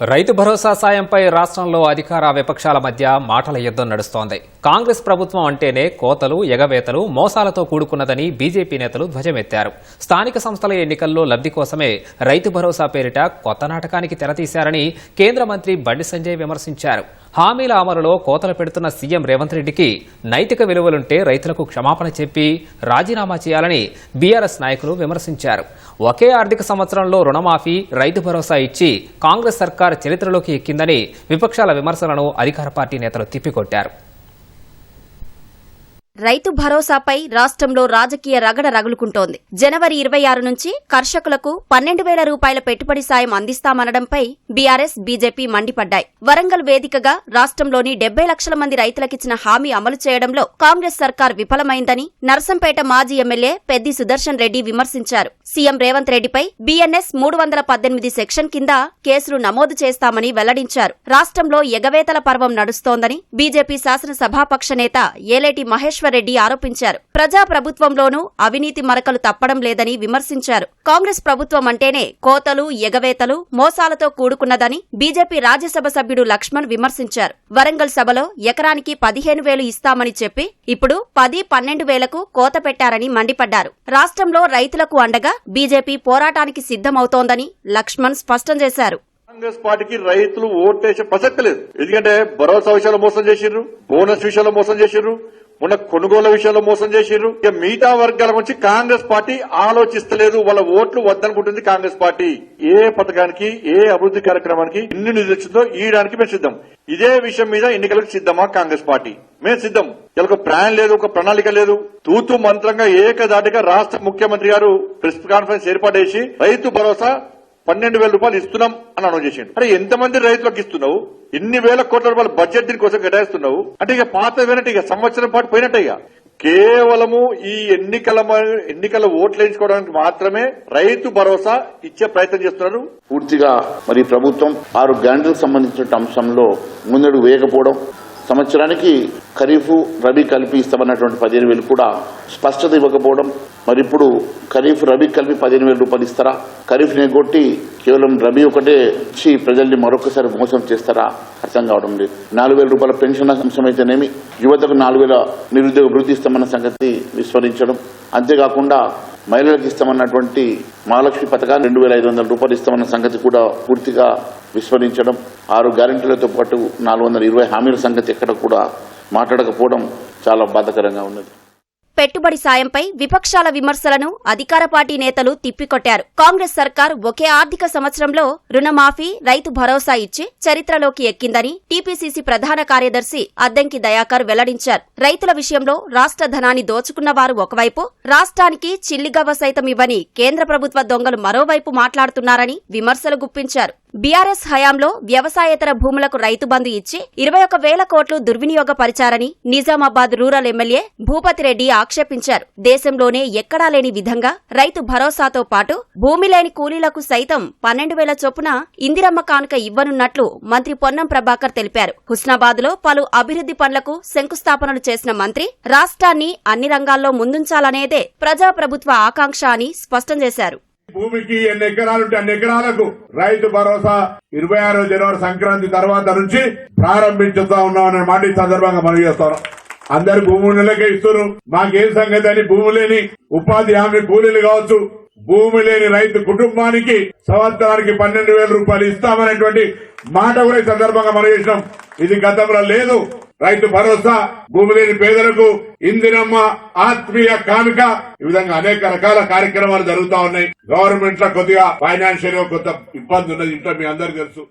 రైతు భరోసా సాయంపై రాష్ట్రంలో అధికార విపక్షాల మధ్య మాటల యుద్ధం నడుస్తోంది. కాంగ్రెస్ ప్రభుత్వం అంటేనే కోతలు ఎగవేతలు మోసాలతో కూడుకున్నదని బీజేపీ నేతలు ధ్వజమెత్తారు. స్థానిక సంస్థల ఎన్నికల్లో లబ్ధి కోసమే రైతు భరోసా పేరిట కొత్త నాటకానికి తెరతీశారని కేంద్ర మంత్రి బండి సంజయ్ విమర్శించారు. హామీల అమలులో కోతలు పెడుతున్న సీఎం రేవంత్ రెడ్డికి నైతిక విలువలుంటే రైతులకు క్షమాపణ చెప్పి రాజీనామా చేయాలని బీఆర్ఎస్ నాయకులు విమర్శించారు. ఒకే ఆర్థిక సంవత్సరంలో రుణమాఫీ రైతు భరోసా ఇచ్చి కాంగ్రెస్ సర్కార్ చరిత్రలోకి ఎక్కిందని విపక్షాల విమర్శలను అధికార పార్టీ నేతలు తిప్పికొట్టారు. రైతు భరోసాపై రాష్ట్రంలో రాజకీయ రగడ రగులుకుంటోంది. జనవరి ఇరవై ఆరు నుంచి కర్షకులకు పన్నెండు వేల రూపాయల పెట్టుబడి సాయం అందిస్తామనడంపై బీఆర్ఎస్ బీజేపీ మండిపడ్డాయి. వరంగల్ వేదికగా రాష్ట్రంలోని డెబ్బై లక్షల మంది రైతులకిచ్చిన హామీ అమలు చేయడంలో కాంగ్రెస్ సర్కార్ విఫలమైందని నర్సంపేట మాజీ ఎమ్మెల్యే పెద్ది సుదర్శన్ రెడ్డి విమర్శించారు. సీఎం రేవంత్ రెడ్డిపై బీఎన్ఎస్ మూడు వందల పద్దెనిమిది సెక్షన్ కింద కేసులు నమోదు చేస్తామని వెల్లడించారు. రాష్ట్రంలో ఎగవేతల పర్వం నడుస్తోందని బీజేపీ శాసనసభాపక్ష నేత ఏలేటి రెడ్డి ఆరోపించారు. ప్రజా ప్రభుత్వంలోనూ అవినీతి మరకలు తప్పడం లేదని విమర్శించారు. కాంగ్రెస్ ప్రభుత్వం అంటేనే కోతలు ఎగవేతలు మోసాలతో కూడుకున్నదని బీజేపీ రాజ్యసభ సభ్యుడు లక్ష్మణ్ విమర్శించారు. వరంగల్ సభలో ఎకరానికి పదిహేను వేలు ఇస్తామని చెప్పి ఇప్పుడు పది పన్నెండు వేలకు కోత పెట్టారని మండిపడ్డారు. రాష్ట్రంలో రైతులకు అండగా బీజేపీ పోరాటానికి సిద్దమవుతోందని లక్ష్మణ్ స్పష్టం చేశారు. కాంగ్రెస్ పార్టీకి రైతులు ఓట్లేసే ప్రసక్తి లేదు. ఎందుకంటే భరోసా విషయాలు మోసం చేసిర్రు బోనస్ విషయాలు మోసం చేసిర్రు మొన్న కొనుగోలు విషయంలో మోసం చేసిర్రు. ఇక మిగతా వర్గాల గురించి కాంగ్రెస్ పార్టీ ఆలోచిస్తలేదు. వాళ్ళ ఓట్లు వద్దనుకుంటుంది కాంగ్రెస్ పార్టీ. ఏ పథకానికి ఏ అభివృద్ధి కార్యక్రమానికి ఎన్ని నిధులు ఇచ్చిందో ఇయడానికి మేము సిద్ధం. ఇదే విషయం మీద ఎన్నికలకు సిద్ధమా కాంగ్రెస్ పార్టీ? మేము సిద్ధం. ఇలా ఒక ప్లాన్ లేదు ఒక ప్రణాళిక లేదు. తూతు మంత్రంగా ఏకదాటిగా రాష్ట్ర ముఖ్యమంత్రి గారు ప్రెస్ కాన్ఫరెన్స్ ఏర్పాటు చేసి రైతు భరోసా పన్నెండు వేల రూపాయలు ఇస్తున్నాం అని అనౌన్స్ చేసిండు. అంటే ఎంతమంది రైతులకు ఇస్తున్నావు? ఎన్ని వేల కోట్ల రూపాయల బడ్జెట్ దీనికోసం కేటాయిస్తున్నావు? అంటే ఇక పాత వేనట్టు ఇక సంవత్సరం పాటు పోయినట్టే ఇక. కేవలము ఈ ఎన్నికల ఎన్నికల ఓట్లు వేయించుకోవడానికి మాత్రమే రైతు భరోసా ఇచ్చే ప్రయత్నం చేస్తున్నారు. పూర్తిగా మరి ప్రభుత్వం ఆరు గ్యారంటీలకు సంబంధించిన అంశంలో ముందడుగు వేయకపోవడం సంవత్సరానికి ఖరీఫ్ రబీ కలిపి ఇస్తామన్నటువంటి పదిహేను వేలు కూడా స్పష్టత ఇవ్వకపోవడం మరి ఇప్పుడు ఖరీఫ్ రబీ కలిపి పదిహేను వేల రూపాయలు ఇస్తారా? ఖరీఫ్ నెగొట్టి కేవలం రబీ ఒకటే ఇచ్చి ప్రజల్ని మరొకసారి మోసం చేస్తారా? అర్థం కావడం లేదు. నాలుగు వేల రూపాయల పెన్షన్ అంశం అయితేనేమి యువతకు నాలుగు వేల నిరుద్యోగ వృత్తి ఇస్తామన్న సంగతి విస్మరించడం. అంతేకాకుండా మహిళలకు ఇస్తామన్నటువంటి మహాలక్ష్మి పథకాన్ని రెండు వేల ఐదు వందల రూపాయలు ఇస్తామన్న సంగతి కూడా పూర్తిగా విస్మరించడం ఆరు గ్యారెంటీలతో పాటు నాలుగు వందల ఇరవై హామీల సంగతి ఎక్కడ కూడా మాట్లాడకపోవడం చాలా బాధాకరంగా ఉన్నది. పెట్టుబడి సాయంపై విపక్షాల విమర్శలను అధికార పార్టీ నేతలు తిప్పికొట్టారు. కాంగ్రెస్ సర్కార్ ఒకే ఆర్థిక సంవత్సరంలో రుణమాఫీ రైతు భరోసా ఇచ్చి చరిత్రలోకి ఎక్కిందని టీపీసీసీ ప్రధాన కార్యదర్శి అద్దంకి దయాకర్ వెల్లడించారు. రైతుల విషయంలో రాష్ట్ర ధనాన్ని దోచుకున్నవారు ఒకవైపు రాష్ట్రానికి చిల్లిగవ్వ సైతం ఇవ్వని కేంద్ర ప్రభుత్వ దొంగలు మరోవైపు మాట్లాడుతున్నారని విమర్శలు గుప్పించారు. బీఆర్ఎస్ హయాంలో వ్యవసాయేతర భూములకు రైతు బంధు ఇచ్చి ఇరవై ఒక వేల కోట్లు దుర్వినియోగపరిచారని నిజామాబాద్ రూరల్ ఎమ్మెల్యే భూపతిరెడ్డి ఆక్షేపించారు. దేశంలోనే ఎక్కడా లేని విధంగా రైతు భరోసాతో పాటు భూమి లేని కూలీలకు సైతం పన్నెండు వేల చొప్పున ఇందిరమ్మ కానుక ఇవ్వనున్నట్లు మంత్రి పొన్నం ప్రభాకర్ తెలిపారు. హుస్నాబాద్లో పలు అభివృద్ది పనులకు శంకుస్థాపనలు చేసిన మంత్రి రాష్ట్రాన్ని అన్ని రంగాల్లో ముందుంచాలనేదే ప్రజాప్రభుత్వ ఆకాంక్ష అని స్పష్టం చేశారు. భూమికి ఎన్ని ఎకరాలుంటే అన్ని ఎకరాలకు రైతు భరోసా ఇరవై ఆరో జనవరి సంక్రాంతి తర్వాత నుంచి ప్రారంభించుతా ఉన్నామనే మాట ఈ సందర్భంగా మనం చేస్తాం అందరు భూములకే ఇస్తున్నారు. మాకేం సంగతి అని భూమి లేని ఉపాధి హామీ కూలీలు కావచ్చు. భూమి లేని రైతు కుటుంబానికి సంవత్సరానికి పన్నెండు వేల రూపాయలు ఇస్తామనేటువంటి మాట కూడా ఈ సందర్భంగా మనం చేసినాం. ఇది గతంలో లేదు. రైతు భరోసా భూమి లేని పేదలకు ఇందిరమ్మ ఆత్మీయ కామిక ఈ విధంగా అనేక రకాల కార్యక్రమాలు జరుగుతా ఉన్నాయి. గవర్నమెంట్లో కొద్దిగా ఫైనాన్షియల్ కొంత ఇబ్బంది ఉన్నది ఇంట్లో మీ అందరికీ తెలుసు.